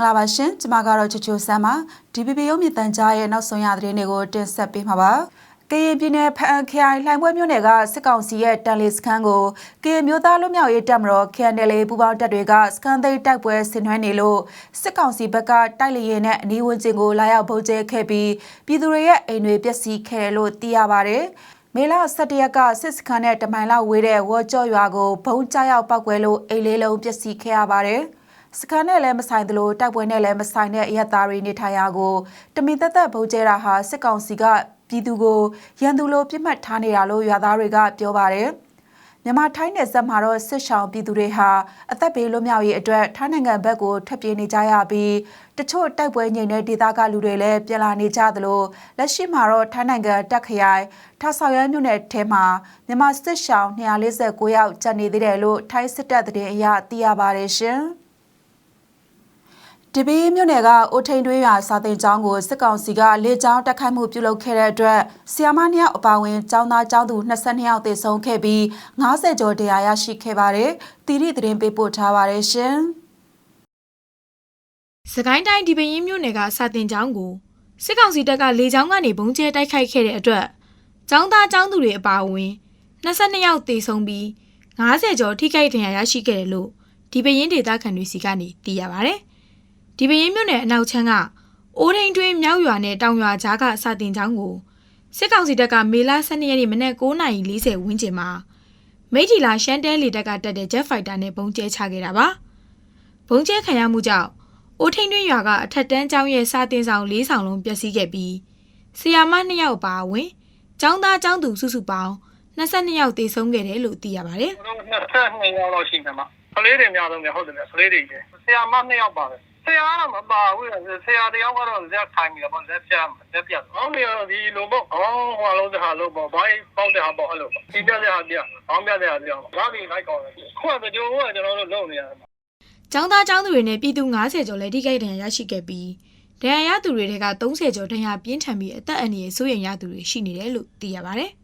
္ဂလာပါရှင်ကျမကတော့ချူချူဆန်းပါ DPP ရုံးမြင့်တန်ကြားရဲ့နောက်ဆုံးရသတင်းတွေကိုတင်ဆက်ပေးမှာပါကရင်ပြည်နယ်ဖအန်ခရိုင်လှိုင်ပွဲမြို့နယ်ကစစ်ကောင်စီရဲ့တန်လီစခန်းကိုကရင်မျိုးသားလူမျိုးရေးတပ်မတော် KNL ပူးပေါင်းတပ်တွေကစကန်သိမ်းတိုက်ပွဲဆင်နွှဲနေလို့စစ်ကောင်စီဘက်ကတိုက်လေရင်နဲ့အနီးဝန်းကျင်ကိုလာရောက်ဗုံးကျဲခဲ့ပြီးပြည်သူတွေရဲ့အိမ်တွေပျက်စီးခဲ့တယ်လို့သိရပါတယ်မေလ17ရက်ကစစ်စခန်းနဲ့တမိုင်လောက်ဝေးတဲ့ဝေါ်ကြော့ရွာကိုဘုံကျရောက်ပောက်ကွဲလို့အိမ်လေးလုံးပျက်စီးခဲ့ရပါတယ်။ စကန်နဲ့လည်းမဆိုင်သလိုတိုက်ပွဲနဲ့လည်းမဆိုင်တဲ့အရက်သားတွေနေထိုင်ရာကိုတမင်သက်သက်ဘုံကျဲတာဟာစစ်ကောင်စီကပြည်သူကိုရန်သူလိုပြစ်မှတ်ထားနေတာလို့ရွာသားတွေကပြောပါတယ်။မြန်မာထိုင်းနယ်စပ်မှာတော့စစ်ဆောင်ပြည်သူတွေဟာအသက်ဘေးလွတ်မြောက်ရေးအတွက်ထိုင်းနိုင်ငံဘက်ကိုထွက်ပြေးနေကြရပြီးတချို့တိုက်ပွဲငြိမ်တဲ့ဒေသကလူတွေလည်းပြန်လာနေကြသလိုလက်ရှိမှာတော့ထိုင်းနိုင်ငံတက်ခရိုင်ထဆောက်ရမ်းမြို့နယ်ထဲမှာမြန်မာစစ်ဆောင်249ယောက်ကျန်နေသေးတယ်လို့ထိုင်းစစ်တပ်သတင်းအရသိရပါတယ်ရှင်။ တပီးမြို့နယ်ကအိုထိန်တွင်းရွာစာတင်ကျောင်းကိုစစ်ကောင်စီကလေကြောင်းတက်ခိုက်မှုပြုလုပ်ခဲ့တဲ့အတွက်ဆီယာမနှစ်ယောက်အပါအဝင်ကျောင်းသားကျောင်းသူ22ယောက်သေဆုံးခဲ့ပြီး90ကျော်တရားရရှိခဲ့ပါတယ်။တီရီသတင်းပေးပို့ထားပါတယ်ရှင်။စကိုင်းတိုင်းဒီပရင်မြို့နယ်ကစာတင်ကျောင်းကိုစစ်ကောင်စီတပ်ကလေကြောင်းကနေဘုံကျဲတိုက်ခိုက်ခဲ့တဲ့အတွက်ကျောင်းသားကျောင်းသူတွေအပါအဝင်22ယောက်သေဆုံးပြီး90ကျော်ထိခိုက်ဒဏ်ရာရရှိခဲ့တယ်လို့ဒီပရင်ဒေသခံတွေစီကနေသိရပါဗျ။ ဒီပရင်မြို့နယ်အနောက်ချမ်းကအိုးထိန်တွင်းမြောက်ရွာနဲ့တောင်ရွာကြားကစာတင်ကျောင်းကိုစစ်ကောင်စီတပ်ကမေလ12ရက်နေ့မနက်9:40ဝန်းကျင်မှာမိထီလာရှမ်းတဲလီတပ်ကတက်တဲ့ Jet Fighter နဲ့ဘုံကျဲချခဲ့တာပါ။ဘုံကျဲခံရမှုကြောင့်အိုးထိန်တွင်းရွာကအထက်တန်းကျောင်းရဲ့စာတင်ဆောင်၄ဆောင်လုံးပျက်စီးခဲ့ပြီးဆီယာမ2ယောက်ပါဝင်ကျောင်းသားကျောင်းသူစုစုပေါင်း22ယောက်သေဆုံးခဲ့တယ်လို့သိရပါတယ်ကျွန်တော်22ယောက်လောက်ရှိတယ်မှာကလေးတွေများဆုံးပဲဟုတ်တယ်ဗျကလေးတွေကြီးဆရာမ2ယောက်ပါတယ် ဆရာကတော့မပါဘူးဆရာတယောက်ကတော့ဇက်ခိုင်းနေတယ်ပေါ့ဇက်ပြဇက်ပြအောင်းနေဒီလိုပေါ့အောင်းဟွာလုံးတဲ့ဟာလို့ပေါ့ဘိုင်းပေါက်တဲ့ဟာပေါ့အဲ့လိုဒီပြတဲ့ဟာပြအောင်းပြတဲ့ဟာပြဘာပြီးလိုက်ကောင်းလဲခွတ်ကြိုးကကျွန်တော်တို့လုံနေရတယ်။ကျောင်းသားကျောင်းသူတွေနဲ့ပြည်သူ90ကျော်လည်းထိခိုက်ဒဏ်ရာရရှိခဲ့ပြီးဒဏ်ရာရသူတွေက30ကျော်ဒဏ်ရာပြင်းထန်ပြီးအသက်အန္တရာယ်ဆိုးရင်ရသူတွေရှိနေတယ်လို့သိရပါတယ်။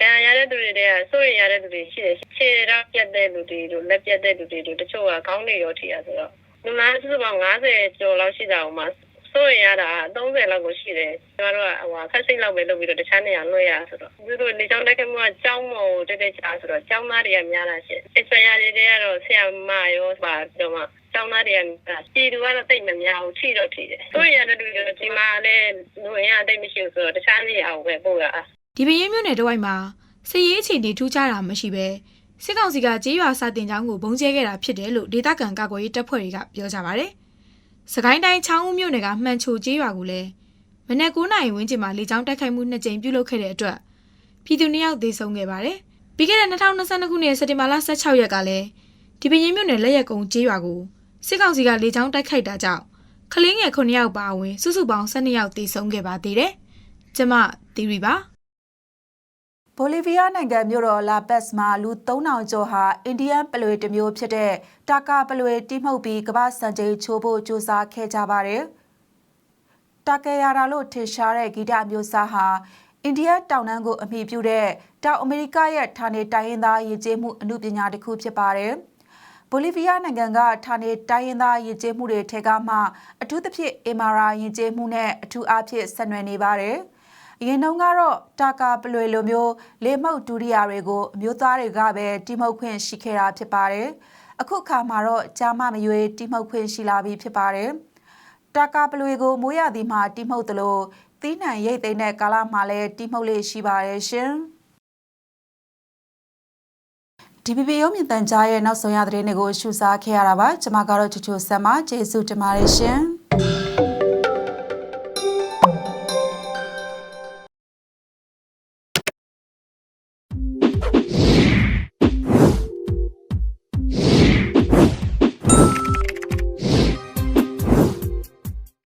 တန်ရတဲ့သူတွေတည်းကစိုးရင်ရတဲ့သူတွေရှိတယ်ခြေတော့ပြတ်တဲ့လူတွေတို့လက်ပြတ်တဲ့လူတွေတို့တချို့ကခေါင်းတွေရောထိရဆိုတော့ လူနာစုစုပေါင်း90ကျော်လောက်ရှိတာအောင်မှာစိုးရင်ရတာ30လောက်ကိုရှိတယ်ကျွန်တော်တို့ကဟိုခက်စိတ်လောက်ပဲလုပ်ပြီးတော့တခြားနေရာလွှဲရဆိုတော့သူတို့နေကြောင်းတက်ခဲ့မှုကကြောင်းမော်တက်တက်ချာဆိုတော့ကြောင်းသားတွေကများလာရှင့်အစရရတွေကတော့ဆရာမရောပါတော့မှကျောင်းသားတွေကပြည်သူကတော့တိတ်မများဘူးထိတော့ထိတယ်စိုးရင်ရတဲ့လူတွေဒီမှာလည်းလူရင်းအတိတ်မရှိဘူးဆိုတော့တခြားနေရာကိုပဲပို့ရအောင်ဒီပရင်မြို့နယ်တစ်ဝိုက်မှာစစ်ရေးအခြေအနေထူးခြားတာမရှိဘဲ စစ်ကောင်စီကကြေးရွာစာတင်ကျောင်းကိုဘုံကျဲခဲ့တာဖြစ်တယ်လို့ဒေသခံကာကွယ်ရေးတပ်ဖွဲ့တွေကပြောကြပါဗျ။စကိုင်းတိုင်းချောင်းဦးမြို့နယ်ကမှန်ချိုကြေးရွာကိုလည်းမနက်9:00နာရီဝန်းကျင်မှာလေကြောင်းတိုက်ခိုက်မှုနှစ်ကြိမ်ပြုလုပ်ခဲ့တဲ့အတွက်ပြည်သူနှစ်ယောက်သေဆုံးခဲ့ပါတယ်။ပြီးခဲ့တဲ့2022ခုနှစ်စက်တင်ဘာလ16ရက်ကလည်းဒီပရင်မြို့နယ်လက်ရက်ကုံကြေးရွာကိုစစ်ကောင်စီကလေကြောင်းတိုက်ခိုက်တာကြောင့်ကလေးငယ်9ယောက်ပါဝင်စုစုပေါင်း12ယောက်သေဆုံးခဲ့ပါသေးတယ်။ကျမသီရီပါ ဘိုလီဗီးယားနိုင်ငံမြို့တော်လာပက်စ်မှာလူ3000ကျော်ဟာအိန္ဒိယပလွေတစ်မျိုးဖြစ်တဲ့တာကာပလွေတိမှုတ်ပြီးကမ္ဘာစံချိန်ချိုးဖို့ကြိုးစားခဲ့ကြပါတယ်။တာကေယာရာလို့ထင်ရှားတဲ့ဂီတမျိုးစားဟာအိန္ဒိယတောင်တန်းကိုအမိပြုတဲ့တောင်အမေရိကရဲ့ဌာနေတိုင်းရင်းသားယဉ်ကျေးမှုအမှုပညာတစ်ခုဖြစ်ပါတယ်။ဘိုလီဗီးယားနိုင်ငံကဌာနေတိုင်းရင်းသားယဉ်ကျေးမှုတွေထဲကမှအထူးသဖြင့်အီမာရာယဉ်ကျေးမှုနဲ့အထူးအားဖြင့်ဆက်နွယ်နေပါတယ်။ အရင်တုန်းကတော့တာကာပလွေလိုမျိုးလေမှုတ်ဒူရီယာတွေကိုအမျိုးသားတွေကပဲတိမှုတ်ခွင့်ရှိခဲ့တာဖြစ်ပါတယ်။အခုခါမှာတော့ဂျာမမရွေတိမှုတ်ခွင့်ရှိလာပြီဖြစ်ပါတယ်။တာကာပလွေကိုမိုးရသည်မှာတိမှုတ်တယ်လို့သီးနှံရိတ်သိမ်းတဲ့ကာလမှာလည်းတိမှုတ်လေးရှိပါတယ်ရှင်။ DPP ရုံးမြင့်တန်ကြားရဲ့နောက်ဆုံးရသတင်းတွေကိုရှုစားခဲ့ရတာပါကျွန်မကတော့ချူချူဆက်မကျေးဇူးတင်ပါတယ်ရှင်။